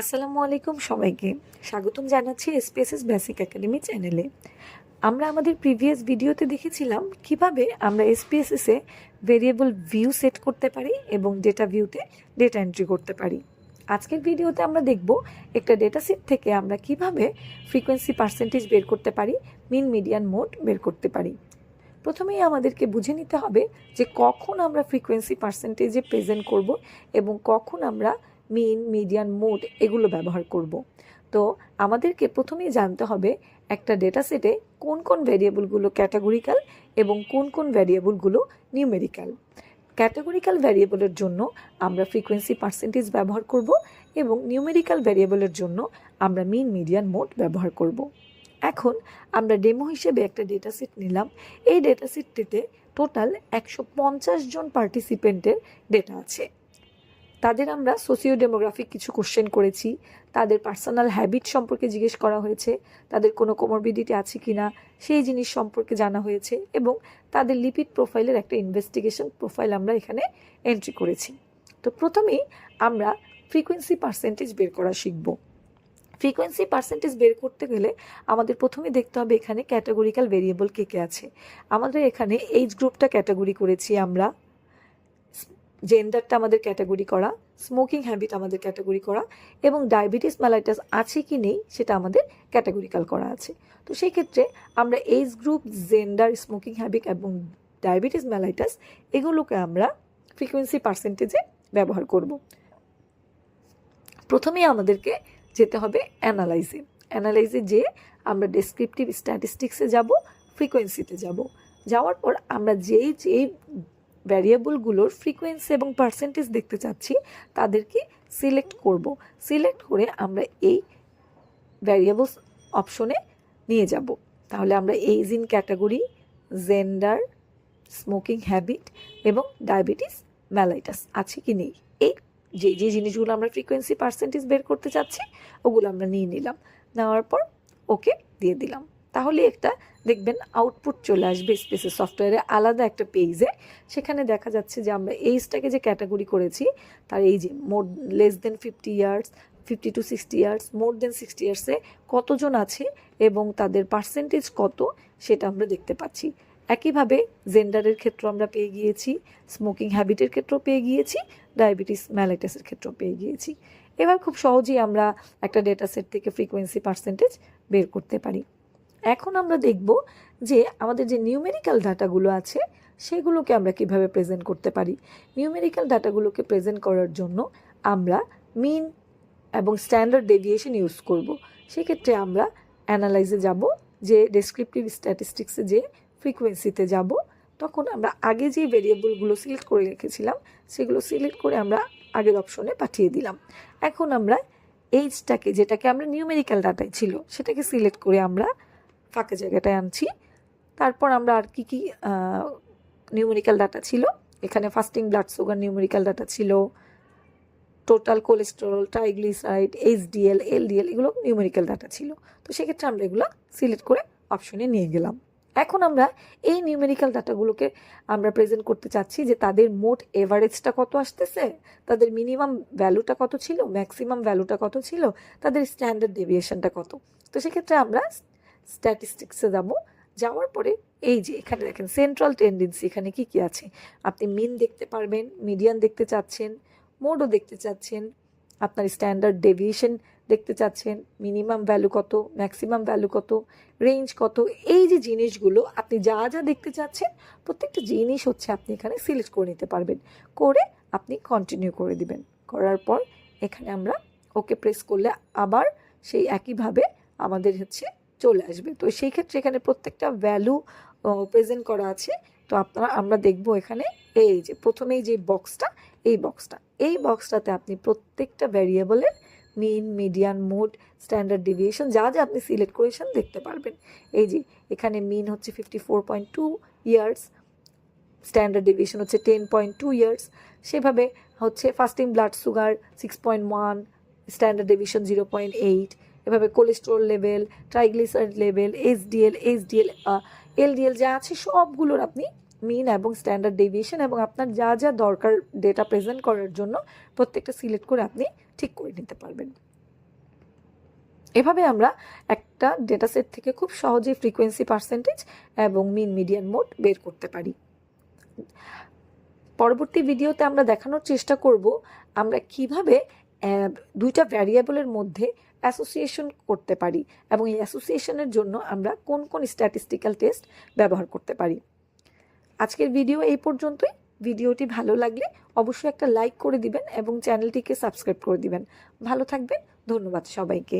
আসসালামু আলাইকুম সবাইকে। স্বাগতম জানাচ্ছি এসপিএসএস বেসিক একাডেমি চ্যানেলে আমরা আমাদের প্রিভিয়াস ভিডিওতে দেখেছিলাম কীভাবে আমরা এসপিএসএসে ভেরিয়েবল ভিউ সেট করতে পারি এবং ডেটা ভিউতে ডেটা এন্ট্রি করতে পারি। আজকের ভিডিওতে আমরা দেখব একটা ডেটা সেট থেকে আমরা কীভাবে ফ্রিকোয়েন্সি পার্সেন্টেজ বের করতে পারি মিন মিডিয়ান মোড বের করতে পারি। প্রথমেই আমাদেরকে বুঝে নিতে হবে যে কখন আমরা ফ্রিকোয়েন্সি পার্সেন্টেজে প্রেজেন্ট করব এবং কখন আমরা মিন, মিডিয়ান, মোড এগুলো ব্যবহার করব। তো আমাদেরকে প্রথমেই জানতে হবে একটা ডেটা সেটে কোন কোন ভ্যারিয়েবলগুলো ক্যাটাগরিক্যাল এবং কোন কোন ভ্যারিয়েবলগুলো নিউমেরিক্যাল ক্যাটাগরিক্যাল ভ্যারিয়েবলের জন্য আমরা ফ্রিকোয়েন্সি পার্সেন্টেজ ব্যবহার করব এবং নিউমেরিক্যাল ভ্যারিয়েবলের জন্য আমরা মিন মিডিয়ান মোড ব্যবহার করব। এখন আমরা ডেমো হিসেবে একটা ডেটা সেট নিলাম। এই ডেটা সেটটিতে টোটাল একশো পঞ্চাশ জন পার্টিসিপেন্টের ডেটা আছে। তাদের আমরা সোসিও ডেমোগ্রাফিক কিছু কোশ্চেন করেছি। তাদের পার্সোনাল হ্যাবিট সম্পর্কে জিজ্ঞেস করা হয়েছে। তাদের কোনো কোমরবিডিটি আছে কি না, সেই জিনিস সম্পর্কে জানা হয়েছে এবং তাদের লিপিড প্রোফাইলের একটা ইনভেস্টিগেশন প্রোফাইল আমরা এখানে এন্ট্রি করেছি। তো প্রথমেই আমরা ফ্রিকোয়েন্সি পার্সেন্টেজ বের করা শিখব। ফ্রিকোয়েন্সি পার্সেন্টেজ বের করতে গেলে আমাদের প্রথমে দেখতে হবে এখানে ক্যাটাগরিক্যাল ভেরিয়েবল কে কে আছে। আমাদের এখানে এইজ গ্রুপটা ক্যাটাগরি করেছি আমরা। জেন্ডারটা আমাদের ক্যাটাগরি করা স্মোকিং হ্যাবিট আমাদের ক্যাটাগরি করা এবং ডায়াবেটিস ম্যালাইটাস আছে কি নেই সেটা আমাদের ক্যাটাগরিক্যাল করা আছে। তো সেই ক্ষেত্রে আমরা age group gender smoking habit এবং ডায়াবেটিস ম্যালাইটাস এগুলোকে আমরা ফ্রিকোয়েন্সি পার্সেন্টেজে ব্যবহার করব। প্রথমেই আমাদেরকে যেতে হবে অ্যানালাইজে অ্যানালাইজে যে আমরা ডেসক্রিপটিভ স্ট্যাটিস্টিক্সে যাব ফ্রিকোয়েন্সিতে যাব। যাওয়ার পর আমরা যেই যেই ভ্যারিয়েবলগুলোর ফ্রিকোয়েন্সি এবং পার্সেন্টেজ দেখতে চাচ্ছি, তাদেরকে সিলেক্ট করব। সিলেক্ট করে আমরা এই ভ্যারিয়েবলস অপশনে নিয়ে যাব। তাহলে আমরা age in category gender smoking habit এবং ডায়াবেটিস ম্যালাইটাস আছে কি নেই? এই যে যে জিনিসগুলো আমরা ফ্রিকোয়েন্সি পার্সেন্টেজ বের করতে চাচ্ছি, ওগুলো আমরা নিয়ে নিলাম। নেওয়ার পর ওকে দিয়ে দিলাম। তাহলে একটা, দেখবেন আউটপুট চলে আসবে স্পেসে সফটওয়্যারে আলাদা একটা পেজে সেখানে দেখা যাচ্ছে যে আমরা এইজটাকে যে ক্যাটাগরি করেছি, তার এই যে more less than fifty years fifty to sixty years more than sixty ইয়ার্সে কতজন আছে এবং তাদের পার্সেন্টেজ কত, সেটা আমরা দেখতে পাচ্ছি। একইভাবে জেন্ডারের ক্ষেত্রে আমরা পেয়ে গিয়েছি স্মোকিং হ্যাবিটের ক্ষেত্রেও পেয়ে গিয়েছি ডায়াবেটিস ম্যালাইটাসের ক্ষেত্রেও পেয়ে গিয়েছি। এবার খুব সহজেই আমরা একটা ডেটা সেট থেকে ফ্রিকোয়েন্সি পার্সেন্টেজ বের করতে পারি। এখন আমরা দেখব যে আমাদের যে নিউমেরিক্যাল ডাটাগুলো আছে, সেগুলোকে আমরা কীভাবে প্রেজেন্ট করতে পারি। নিউমেরিক্যাল ডাটাগুলোকে প্রেজেন্ট করার জন্য আমরা মিন এবং স্ট্যান্ডার্ড ডেভিয়েশন ইউজ করব। সেক্ষেত্রে আমরা অ্যানালাইজে যাব, যে ডেসক্রিপটিভ স্ট্যাটিস্টিক্সে যে ফ্রিকোয়েন্সিতে যাব, তখন আমরা আগে যে ভেরিয়েবলগুলো সিলেক্ট করে রেখেছিলাম, সেগুলো সিলেক্ট করে আমরা আগের অপশনে পাঠিয়ে দিলাম। এখন আমরা এইজটাকে যেটাকে আমরা নিউমেরিক্যাল ডাটায় ছিল, সেটাকে সিলেক্ট করে আমরা ফাঁকা জায়গাটায় আনছি। তারপর আমরা আর কি কি নিউমেরিক্যাল ডাটা ছিল। এখানে fasting blood sugar numerical data ছিল। Total cholesterol triglyceride HDL LDL এগুলো নিউমেরিক্যাল ডাটা ছিল। তো সেক্ষেত্রে আমরা এগুলো সিলেক্ট করে অপশনে নিয়ে গেলাম। এখন আমরা এই নিউমেরিক্যাল ডাটাগুলোকে আমরা প্রেজেন্ট করতে চাচ্ছি যে তাদের মোট এভারেজটা কত আসতেছে, তাদের মিনিমাম ভ্যালুটা কত ছিল ম্যাক্সিমাম ভ্যালুটা কত ছিল, তাদের স্ট্যান্ডার্ড ডেভিয়েশনটা কত। তো সেক্ষেত্রে আমরা স্ট্যাটিস্টিক্সে যাব। যাওয়ার পরে এই যে এখানে দেখেন সেন্ট্রাল টেন্ডেন্সি এখানে কি কি আছে? আপনি মিন দেখতে পারবেন মিডিয়ান দেখতে চাচ্ছেন মোডও দেখতে চাচ্ছেন, আপনার স্ট্যান্ডার্ড ডেভিয়েশন দেখতে চাচ্ছেন মিনিমাম ভ্যালু কত ম্যাক্সিমাম ভ্যালু কত রেঞ্জ কত, এই যে জিনিসগুলো আপনি যা যা দেখতে চাচ্ছেন, প্রত্যেকটা জিনিস হচ্ছে আপনি এখানে সিলেক্ট করে নিতে পারবেন। করে আপনি কন্টিনিউ করে দিবেন। করার পর এখানে আমরা ওকে প্রেস করলে আবার সেই একইভাবে আমাদের হচ্ছে চলে আসবে। তো সেই ক্ষেত্রে এখানে প্রত্যেকটা ভ্যালু প্রেজেন্ট করা আছে। তো আপনারা, আমরা দেখব এখানে এই যে প্রথমেই যে বক্সটা এই বক্সটা এই বক্সটাতে আপনি প্রত্যেকটা ভ্যারিয়েবলের mean median mode standard deviation যা যা আপনি সিলেক্ট করেছেন দেখতে পারবেন। এই যে এখানে মিন হচ্ছে fifty four point two years standard deviation হচ্ছে টেন পয়েন্ট টু ইয়ার্স সেভাবে হচ্ছে fasting blood sugar six point one standard division zero point eight এভাবে cholesterol level triglyceride level HDL HDL LDL যা আছে সবগুলোর আপনি মিন এবং স্ট্যান্ডার্ড ডেভিয়েশন এবং আপনার যা যা দরকার ডেটা প্রেজেন্ট করার জন্য প্রত্যেকটা সিলেক্ট করে আপনি ঠিক করে নিতে পারবেন। এভাবে আমরা একটা ডেটা সেট থেকে খুব সহজেই ফ্রিকোয়েন্সি পার্সেন্টেজ এবং মিন মিডিয়ান মোড বের করতে পারি। পরবর্তী ভিডিওতে আমরা দেখানোর চেষ্টা করব আমরা কীভাবে দুইটা ভ্যারিয়েবলের মধ্যে অ্যাসোসিয়েশন করতে পারি এবং এই অ্যাসোসিয়েশনের জন্য আমরা কোন কোন স্ট্যাটিস্টিক্যাল টেস্ট ব্যবহার করতে পারি। আজকের ভিডিও এই পর্যন্তই। ভিডিওটি ভালো লাগলে অবশ্যই একটা লাইক করে দিবেন এবং চ্যানেলটিকে সাবস্ক্রাইব করে দিবেন। ভালো থাকবেন। ধন্যবাদ সবাইকে।